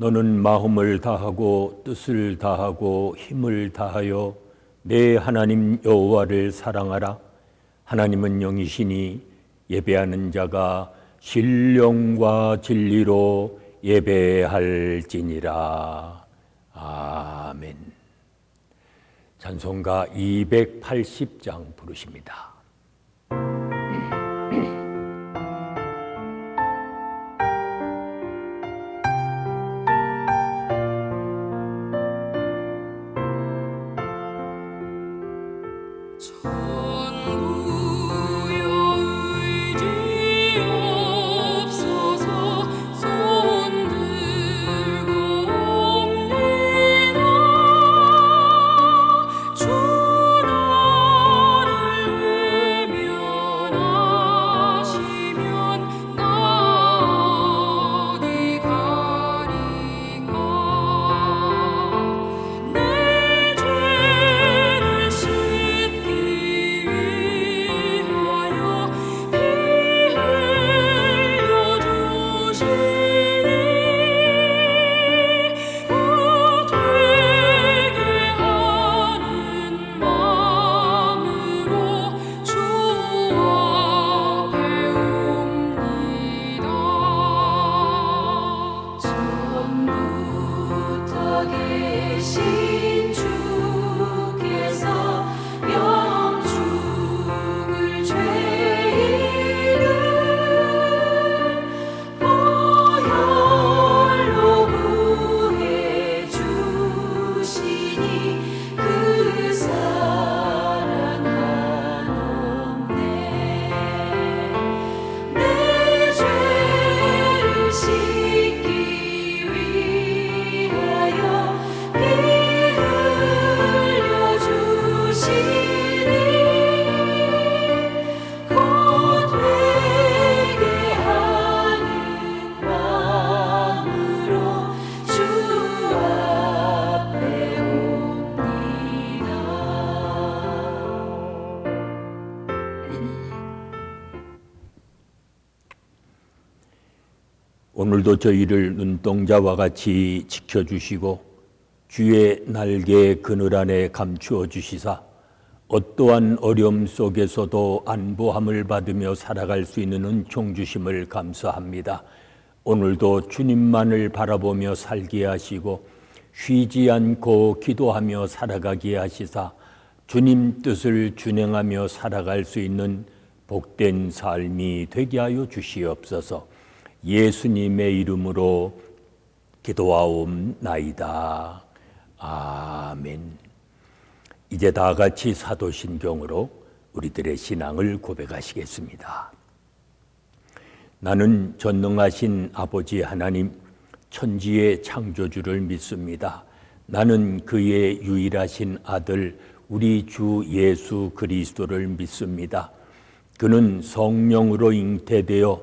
너는 마음을 다하고 뜻을 다하고 힘을 다하여 내 하나님 여호와를 사랑하라. 하나님은 영이시니 예배하는 자가 신령과 진리로 예배할지니라. 아멘. 찬송가 280장 부르십니다. 오늘도 저희를 눈동자와 같이 지켜주시고 주의 날개 그늘 안에 감추어 주시사 어떠한 어려움 속에서도 안보함을 받으며 살아갈 수 있는 은총 주심을 감사합니다. 오늘도 주님만을 바라보며 살게 하시고 쉬지 않고 기도하며 살아가게 하시사 주님 뜻을 준행하며 살아갈 수 있는 복된 삶이 되게 하여 주시옵소서. 예수님의 이름으로 기도하옵나이다. 아멘. 이제 다 같이 사도신경으로 우리들의 신앙을 고백하시겠습니다. 나는 전능하신 아버지 하나님, 천지의 창조주를 믿습니다. 나는 그의 유일하신 아들, 우리 주 예수 그리스도를 믿습니다. 그는 성령으로 잉태되어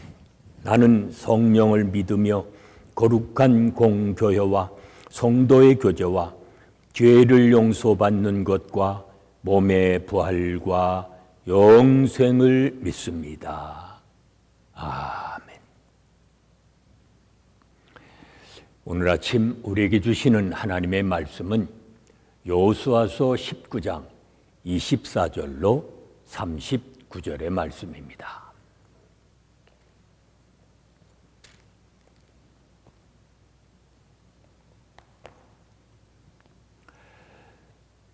나는 성령을 믿으며 거룩한 공교회와 성도의 교제와 죄를 용서받는 것과 몸의 부활과 영생을 믿습니다. 아멘. 오늘 아침 우리에게 주시는 하나님의 말씀은 여호수아서 19장 24절로 39절의 말씀입니다.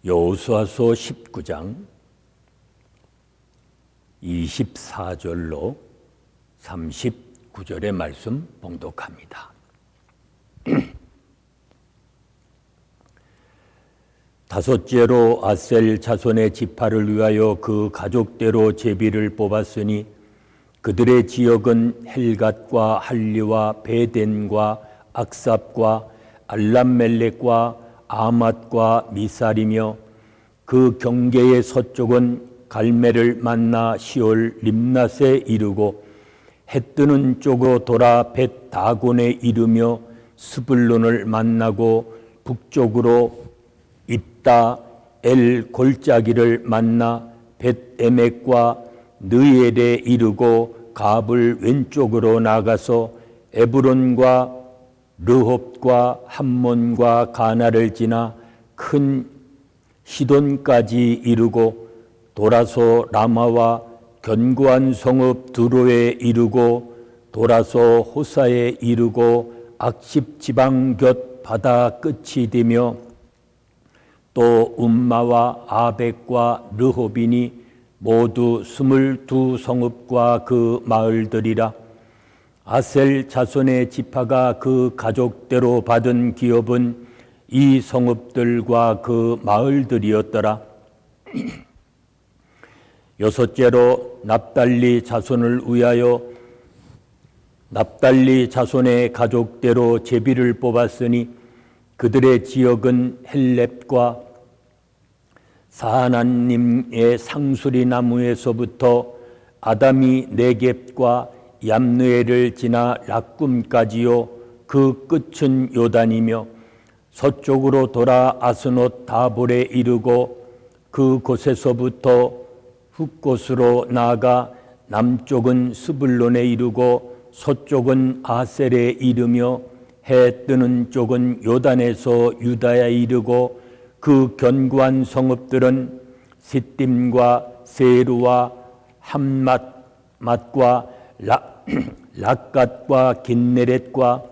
여호수아서 19장 24절로 39절의 말씀 봉독합니다. 다섯째로 아셀 자손의 지파를 위하여 그 가족대로 제비를 뽑았으니 그들의 지역은 헬갓과 할리와 베덴과 악삽과 알람멜렉과 아맛과 미살이며 그 경계의 서쪽은 갈매를 만나 시올 림낫에 이르고 해 뜨는 쪽으로 돌아 벳 다곤에 이르며 스불론을 만나고 북쪽으로 입다 엘 골짜기를 만나 벳 에멕과 느엘에 이르고 갑을 왼쪽으로 나가서 에브론과 르홉과 함몬과 가나를 지나 큰 시돈까지 이르고 돌아서 라마와 견고한 성읍 두로에 이르고 돌아서 호사에 이르고 악십 지방 곁 바다 끝이 되며 또 음마와 아벡과 르호빈이 모두 스물두 성읍과 그 마을들이라 아셀 자손의 지파가 그 가족대로 받은 기업은 이 성읍들과 그 마을들이었더라. 여섯째로 납달리 자손을 위하여 납달리 자손의 가족대로 제비를 뽑았으니 그들의 지역은 헬렙과 사하나님의 상수리 나무에서부터 아담이 네겝과 얌느에를 지나 락꿈까지요 그 끝은 요단이며 서쪽으로 돌아 아스노 다볼에 이르고 그 곳에서부터 훅곳으로 나아가 남쪽은 스불론에 이르고 서쪽은 아셀에 이르며 해 뜨는 쪽은 요단에서 유다에 이르고 그 견고한 성읍들은 시딤과 세루와 함맛 맛과 라, 락갓과 긴네렛과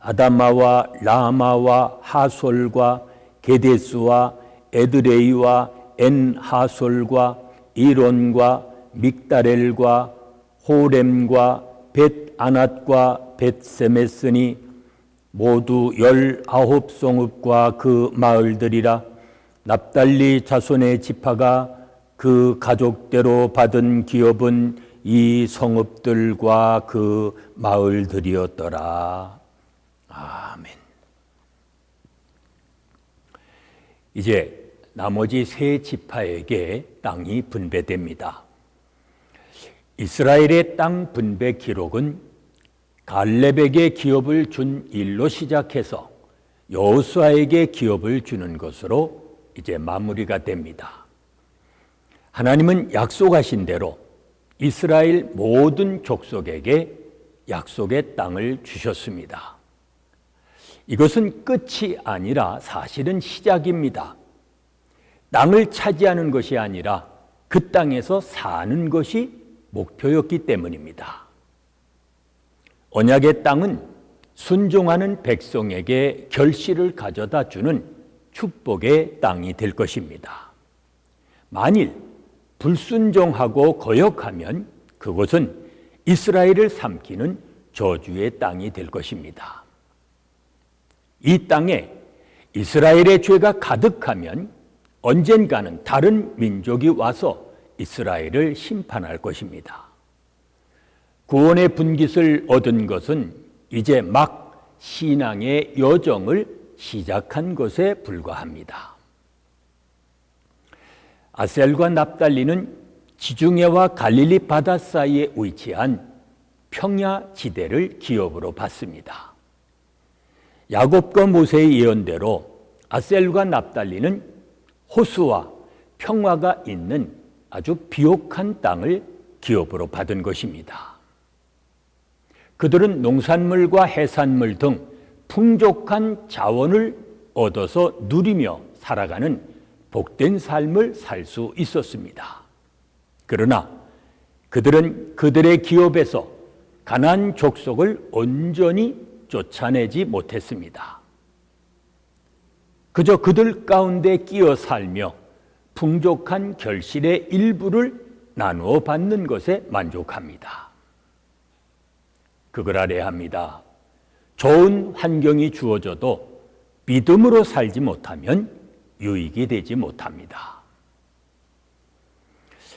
아다마와 라마와 하솔과 게데스와 에드레이와 엔하솔과 이론과 믹다렐과 호렘과 벳 아낫과 벳세메스니 모두 열아홉 성읍과 그 마을들이라 납달리 자손의 지파가 그 가족대로 받은 기업은 이 성읍들과 그 마을들이었더라. 아멘. 이제 나머지 세 지파에게 땅이 분배됩니다. 이스라엘의 땅 분배 기록은 갈렙에게 기업을 준 일로 시작해서 여호수아에게 기업을 주는 것으로 이제 마무리가 됩니다. 하나님은 약속하신 대로 이스라엘 모든 족속에게 약속의 땅을 주셨습니다. 이것은 끝이 아니라 사실은 시작입니다. 땅을 차지하는 것이 아니라 그 땅에서 사는 것이 목표였기 때문입니다. 언약의 땅은 순종하는 백성에게 결실을 가져다 주는 축복의 땅이 될 것입니다. 만일 불순종하고 거역하면 그곳은 이스라엘을 삼키는 저주의 땅이 될 것입니다. 이 땅에 이스라엘의 죄가 가득하면 언젠가는 다른 민족이 와서 이스라엘을 심판할 것입니다. 구원의 분깃을 얻은 것은 이제 막 신앙의 여정을 시작한 것에 불과합니다. 아셀과 납달리는 지중해와 갈릴리 바다 사이에 위치한 평야 지대를 기업으로 받습니다. 야곱과 모세의 예언대로 아셀과 납달리는 호수와 평화가 있는 아주 비옥한 땅을 기업으로 받은 것입니다. 그들은 농산물과 해산물 등 풍족한 자원을 얻어서 누리며 살아가는 복된 삶을 살 수 있었습니다. 그러나 그들은 그들의 기업에서 가난 족속을 온전히 쫓아내지 못했습니다. 그저 그들 가운데 끼어 살며 풍족한 결실의 일부를 나누어 받는 것에 만족합니다. 그걸 알아야 합니다. 좋은 환경이 주어져도 믿음으로 살지 못하면 유익이 되지 못합니다.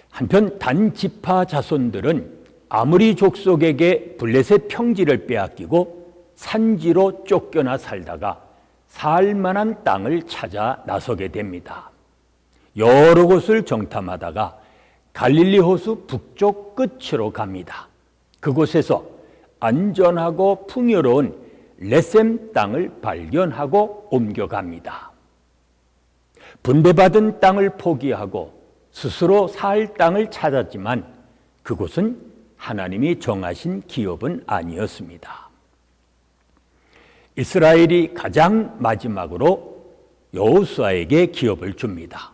한편 단지파 자손들은 아무리 족속에게 블레셋 평지를 빼앗기고 산지로 쫓겨나 살다가 살만한 땅을 찾아 나서게 됩니다. 여러 곳을 정탐하다가 갈릴리 호수 북쪽 끝으로 갑니다. 그곳에서 안전하고 풍요로운 레셈 땅을 발견하고 옮겨갑니다. 분배받은 땅을 포기하고 스스로 살 땅을 찾았지만 그곳은 하나님이 정하신 기업은 아니었습니다. 이스라엘이 가장 마지막으로 여호수아에게 기업을 줍니다.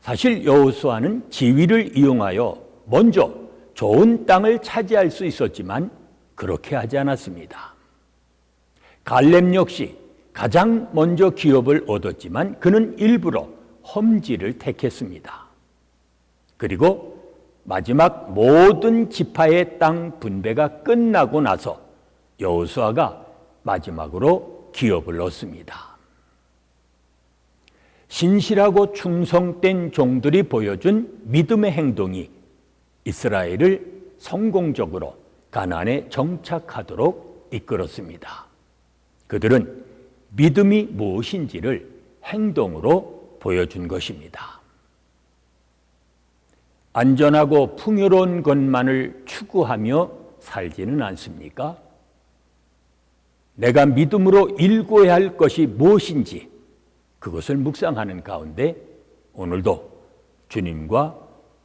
사실 여호수아는 지위를 이용하여 먼저 좋은 땅을 차지할 수 있었지만 그렇게 하지 않았습니다. 갈렙 역시 가장 먼저 기업을 얻었지만 그는 일부러 험지를 택했습니다. 그리고 마지막 모든 지파의 땅 분배가 끝나고 나서 여호수아가 마지막으로 기업을 얻습니다. 신실하고 충성된 종들이 보여준 믿음의 행동이 이스라엘을 성공적으로 가나안에 정착하도록 이끌었습니다. 그들은 믿음이 무엇인지를 행동으로 보여준 것입니다. 안전하고 풍요로운 것만을 추구하며 살지는 않습니까? 내가 믿음으로 일궈야 할 것이 무엇인지 그것을 묵상하는 가운데 오늘도 주님과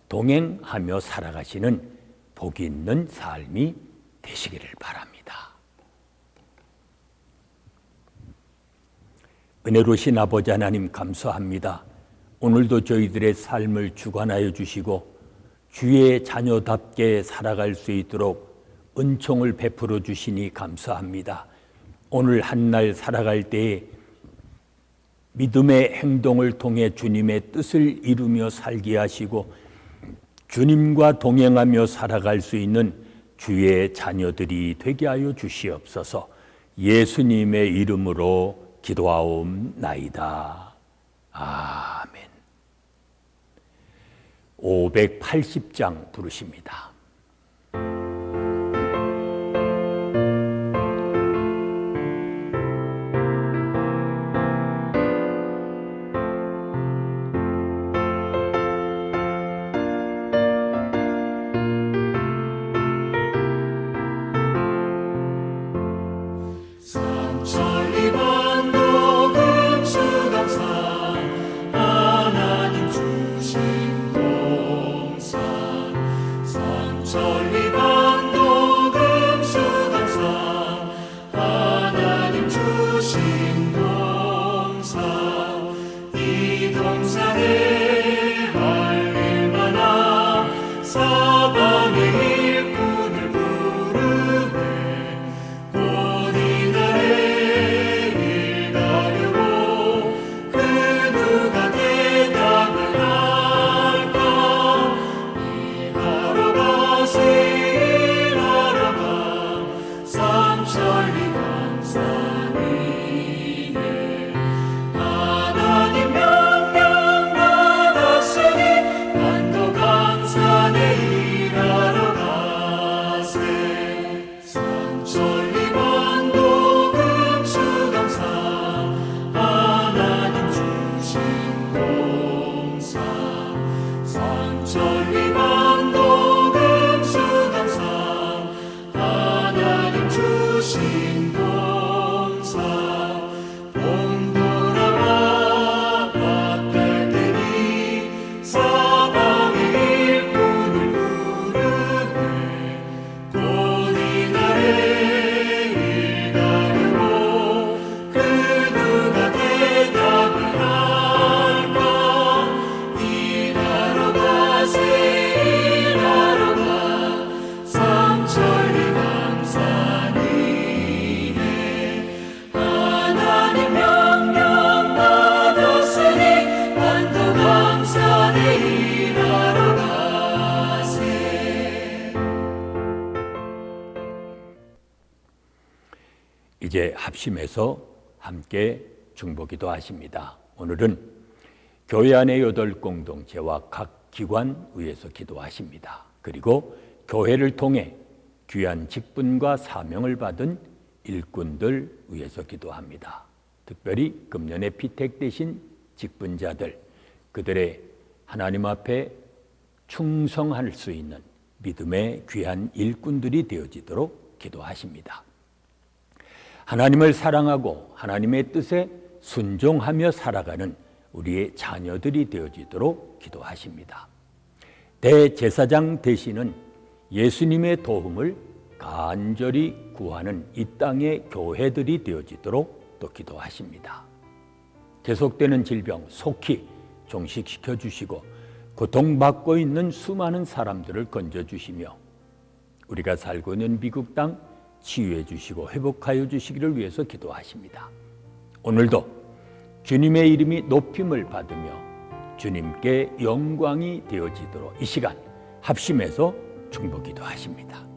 동행하며 살아가시는 복이 있는 삶이 되시기를 바랍니다. 은혜로신 아버지 하나님 감사합니다. 오늘도 저희들의 삶을 주관하여 주시고 주의 자녀답게 살아갈 수 있도록 은총을 베풀어 주시니 감사합니다. 오늘 한 날 살아갈 때에 믿음의 행동을 통해 주님의 뜻을 이루며 살게 하시고 주님과 동행하며 살아갈 수 있는 주의 자녀들이 되게 하여 주시옵소서 예수님의 이름으로 기도하옵나이다. 아멘. 580장 부르십니다. 합심해서 함께 중보기도 하십니다. 오늘은 교회 안의 여덟 공동체와 각 기관 위에서 기도하십니다. 그리고 교회를 통해 귀한 직분과 사명을 받은 일꾼들 위해서 기도합니다. 특별히 금년에 피택되신 직분자들, 그들의 하나님 앞에 충성할 수 있는 믿음의 귀한 일꾼들이 되어지도록 기도하십니다. 하나님을 사랑하고 하나님의 뜻에 순종하며 살아가는 우리의 자녀들이 되어지도록 기도하십니다. 대제사장 대신은 예수님의 도움을 간절히 구하는 이 땅의 교회들이 되어지도록 또 기도하십니다. 계속되는 질병 속히 종식시켜 주시고 고통받고 있는 수많은 사람들을 건져 주시며 우리가 살고 있는 미국 땅 치유해 주시고 회복하여 주시기를 위해서 기도하십니다. 오늘도 주님의 이름이 높임을 받으며 주님께 영광이 되어지도록 이 시간 합심해서 중보 기도하십니다.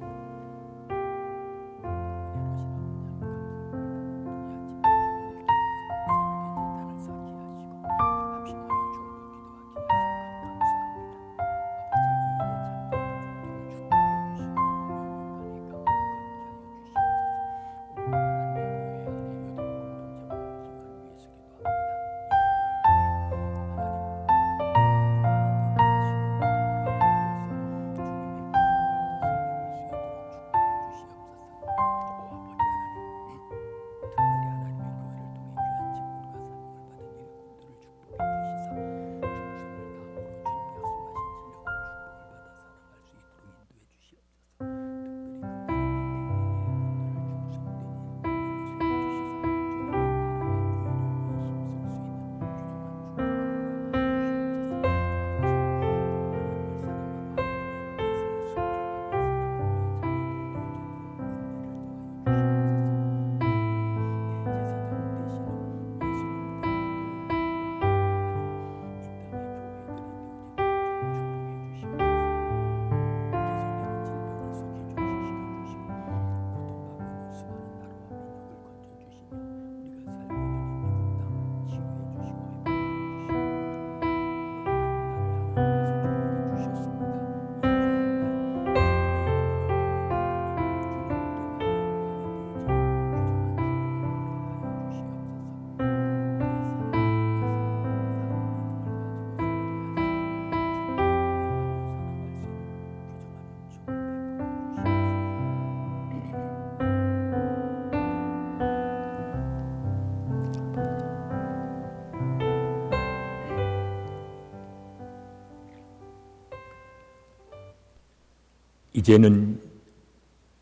이제는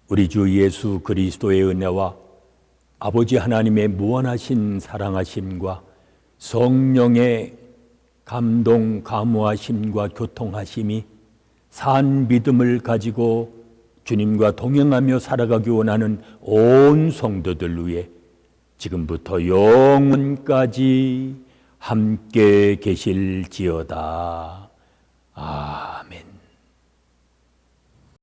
우리 주 예수 그리스도의 은혜와 아버지 하나님의 무한하신 사랑하심과 성령의 감동, 감화심과 교통하심이 산 믿음을 가지고 주님과 동행하며 살아가기 원하는 온 성도들 위해 지금부터 영원까지 함께 계실지어다. 아멘.